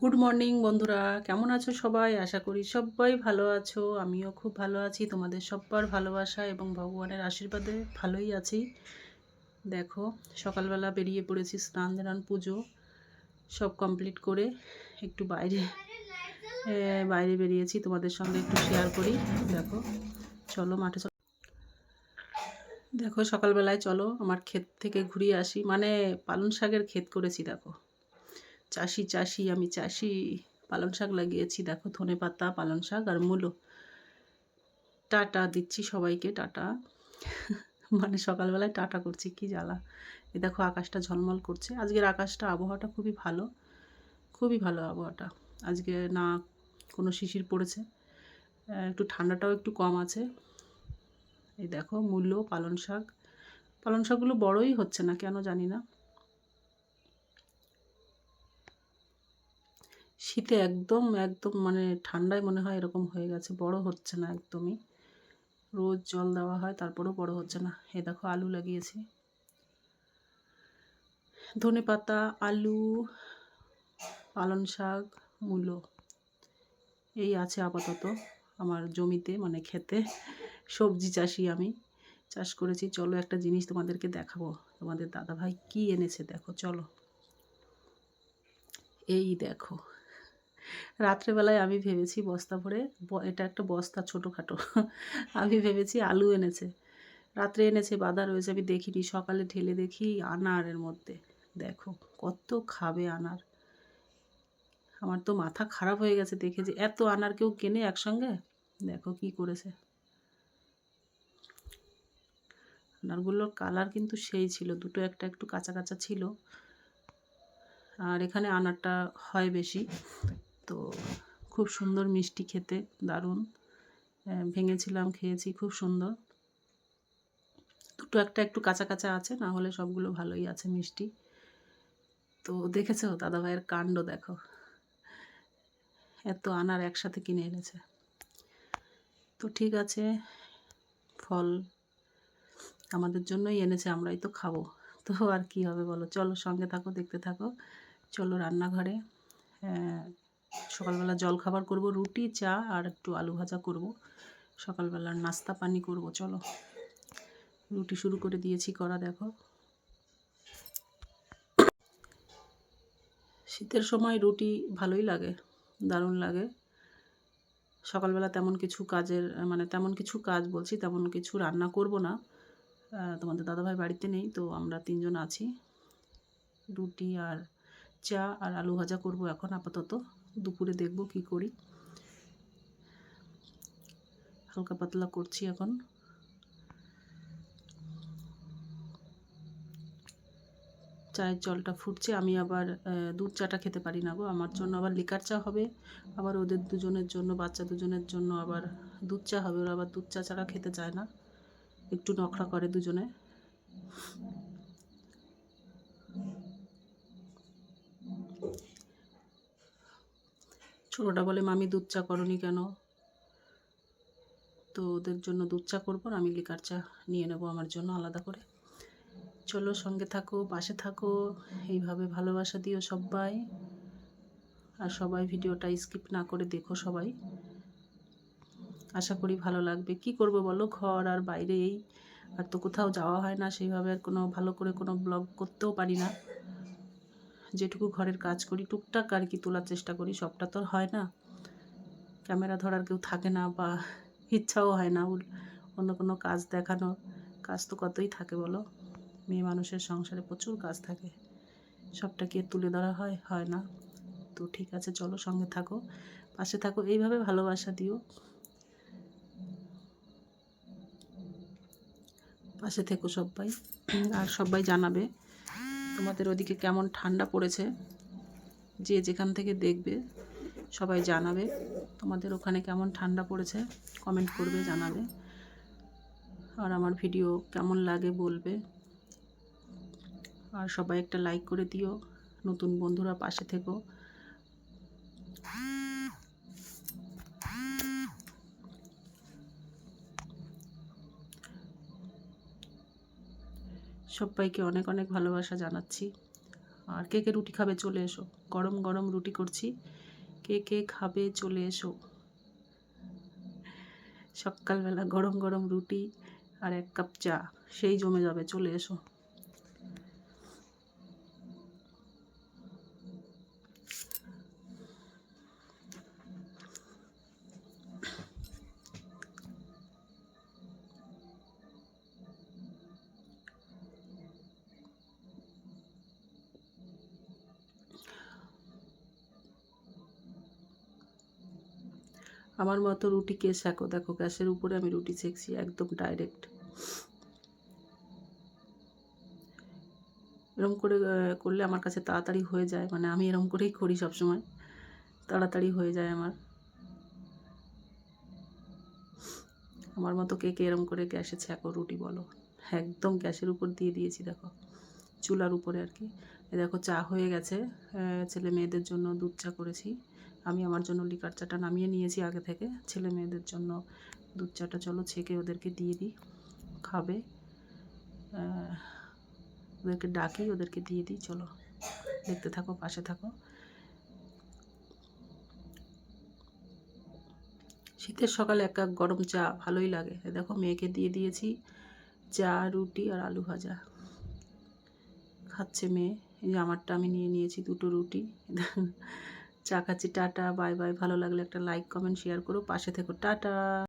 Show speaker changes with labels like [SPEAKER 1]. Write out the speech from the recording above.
[SPEAKER 1] Good morning বন্ধুরা। কেমন আছো সবাই? আশা করি সবাই ভালো আছো। আমিও খুব ভালো আছি। তোমাদের সব্বার ভালোবাসা এবং ভগবানের আশীর্বাদে ভালোই আছি। দেখো, সকালবেলা বেরিয়ে পড়েছি স্নান দান পুজো সব কমপ্লিট করে একটু বাইরে বাইরে বেরিয়েছি। তোমাদের সঙ্গে একটু শেয়ার করি। দেখো, চলো মাঠে চলো দেখো, সকালবেলায় চলো, আমার ক্ষেত থেকে ঘুরিয়ে আসি। মানে পালং শাকের ক্ষেত করেছি, দেখো। চাষি চাষি, আমি চাষি। পালং শাক লাগিয়েছি, দেখো ধনে পাতা, পালং শাক আর মূলো। টাটা দিচ্ছি সবাইকে, টাটা। মানে সকালবেলায় টাটা করছি, কি জ্বালা। এ দেখো আকাশটা ঝলমল করছে। আজকের আকাশটা, আবহাওয়াটা খুবই ভালো। খুবই ভালো আবহাওয়াটা। আজকে না কোনো শিশির পড়েছে। একটু ঠান্ডাটাও একটু কম আছে। এই দেখো মূল্য পালং শাক। পালং শাকগুলো বড়ই হচ্ছে না, কেন জানি না। শীতে একদম একদম মানে ঠান্ডায় মনে হয় এরকম হয়ে গেছে, বড় হচ্ছে না একদমই। রোজ জল দেওয়া হয়, তারপরেও বড় হচ্ছে না। এ দেখো আলু লাগিয়েছি। ধনে পাতা, আলু, পালং শাক, মূলো, এই আছে আপাতত আমার জমিতে মানে খেতে। সবজি চাষি আমি, চাষ করেছি। চলো একটা জিনিস তোমাদেরকে দেখাবো। তোমাদের দাদাভাই কি এনেছে, দেখো, চলো। এই দেখো রাত্রেবেলায় আমি ভেবেছি বস্তা ভরে এটা একটা বস্তা ছোটোখাটো। আমি ভেবেছি আলু এনেছে। রাত্রে এনেছে বাধা রয়েছে, আমি দেখিনি। সকালে ঢেলে দেখি আনারের মধ্যে। দেখো, কত খাবে আনার। আমার তো মাথা খারাপ হয়ে গেছে দেখে যে, এত আনার কেউ কেনে একসঙ্গে? দেখো কি করেছে। আনারগুলোর কালার কিন্তু সেই ছিল, দুটো একটা একটু কাঁচা কাঁচা ছিল। আর এখানে আনারটা হয় বেশি। তো খুব সুন্দর মিষ্টি খেতে দারুণ। ভেঙেছিলাম খেয়েছি খুব সুন্দর। দুটো একটা একটু কাঁচা কাঁচা আছে না হলে সবগুলো ভালোই আছে মিষ্টি। তো দেখেছ দাদাভাইয়ের কাণ্ড দেখো। এত আনার একসাথে কিনে এনেছে। তো ঠিক আছে ফল আমাদের জন্যই এনেছে আমরাই তো খাব। তো আর কি হবে বলো? চলো সঙ্গে থাকো দেখতে থাকো। চলো রান্নাঘরে। আহ, সকালবেলা জল খাবার করব, রুটি, চা আর একটু আলু ভাজা করব। সকালবেলার নাস্তা পানি করব, চলো। রুটি শুরু করে দিয়েছি করা দেখো। শীতের সময় রুটি ভালোই লাগে, দারুণ লাগে। সকালবেলা তেমন কিছু কাজের মানে তেমন কিছু কাজ বলছি, তেমন কিছু রান্না করব না। তোমাদের দাদাভাই বাড়িতে নেই, তো আমরা তিনজন আছি। রুটি আর চা আর আলু ভাজা করব এখন আপাতত। দুপুরে দেখব কি করি। হালকা পাতলা করছি এখন। চায়ের জলটা ফুটছে, আমি আবার দুধ চাটা খেতে পারি না গো। আমার জন্য আবার লিকার চা হবে, আবার ওদের দুজনের জন্য, বাচ্চা দুজনের জন্য আবার দুধ চা হবে। ওরা আবার দুধ চা ছাড়া খেতে চায় না। একটু নখরা করে দুজনে। ছোটোটা বলে, মামি দুধ চা করনি কেন? তো ওদের জন্য দুধ চা করব আমি লিকার চা নিয়ে নেব আমার জন্য আলাদা করে। চলো সঙ্গে থাকো, পাশে থাকো, এইভাবে ভালোবাসা দিও সবাই। আর সবাই ভিডিওটা স্কিপ না করে দেখো সবাই। আশা করি ভালো লাগবে। কি করব বলো? ঘর আর বাইরে এই, আর তো কোথাও যাওয়া হয় না, সেইভাবে আর কোনো ভালো করে কোনো ব্লগ করতেও পারি না। যেটুকু ঘরের কাজ করি, টুকটাক আর কি তোলার চেষ্টা করি, সবটা তো হয় না। ক্যামেরা ধরার কেউ থাকে না বা ইচ্ছাও হয় না অন্য কোনো কাজ দেখানো কাজ তো কতই থাকে বলো? মেয়ে মানুষের সংসারে প্রচুর কাজ থাকে। সবটা কি তুলে ধরা হয়? হয় না। তো ঠিক আছে, চলো সঙ্গে থাকো, পাশে থাকো, এইভাবে ভালোবাসা দিও। পাশে থেকো সবাই আর সবাই জানাবে তোমাদের ওদিকে কেমন ঠান্ডা পড়েছে? যে যেখান থেকে দেখবে, সবাই জানাবে তোমাদের ওখানে কেমন ঠান্ডা পড়েছে কমেন্ট করবে, জানাবে। আর আমার ভিডিও কেমন লাগে বলবে। আর সবাই একটা লাইক করে দিও, নতুন বন্ধুরা পাশে থেকো। সবাইকে অনেক অনেক ভালোবাসা জানাচ্ছি। আর কে কে রুটি খাবে চলে এসো। গরম গরম রুটি করছি। কে কে খাবে চলে এসো। সকালবেলা গরম গরম রুটি আর এক কাপ চা, সেই জমে যাবে, চলে এসো। আমার মতো রুটি কে শেখো? দেখো, গ্যাসের উপরে আমি রুটি সেকছি একদম ডাইরেক্ট এরম করে করলে আমার কাছে তাড়াতাড়ি হয়ে যায়। মানে আমি এরম করেই করি সবসময়। তাড়াতাড়ি হয়ে যায় আমার। আমার মতো কে কে এরম করে গ্যাসে ছ্যাঁকো রুটি বলো? একদম গ্যাসের উপর দিয়ে দিয়েছি, দেখো। চুলার উপরে আর কি। দেখো, চা হয়ে গেছে। ছেলে মেয়েদের জন্য দুধ চা করেছি। আমি আমার জন্য লিকার চাটা নামিয়ে নিয়েছি আগে থেকে। ছেলে মেয়েদের জন্য দুধ চাটা চলো ছেঁকে ওদেরকে দিয়ে দিই, খাবে। ওদেরকে ডাকি, ওদেরকে দিয়ে দিই, চলো। দেখতে থাকো, পাশে থাকো। শীতের সকালে এক কাপ গরম চা ভালোই লাগে। দেখো, মেয়েকে দিয়ে দিয়েছি চা, রুটি আর আলু ভাজা। খাচ্ছে মেয়ে। এই আমারটা আমি নিয়ে নিয়েছি দুটো রুটি। চা খাচ্ছি টাটা, বাই বাই। ভালো লাগলে একটা লাইক কমেন্ট শেয়ার করো। পাশে থেকো। টাটা!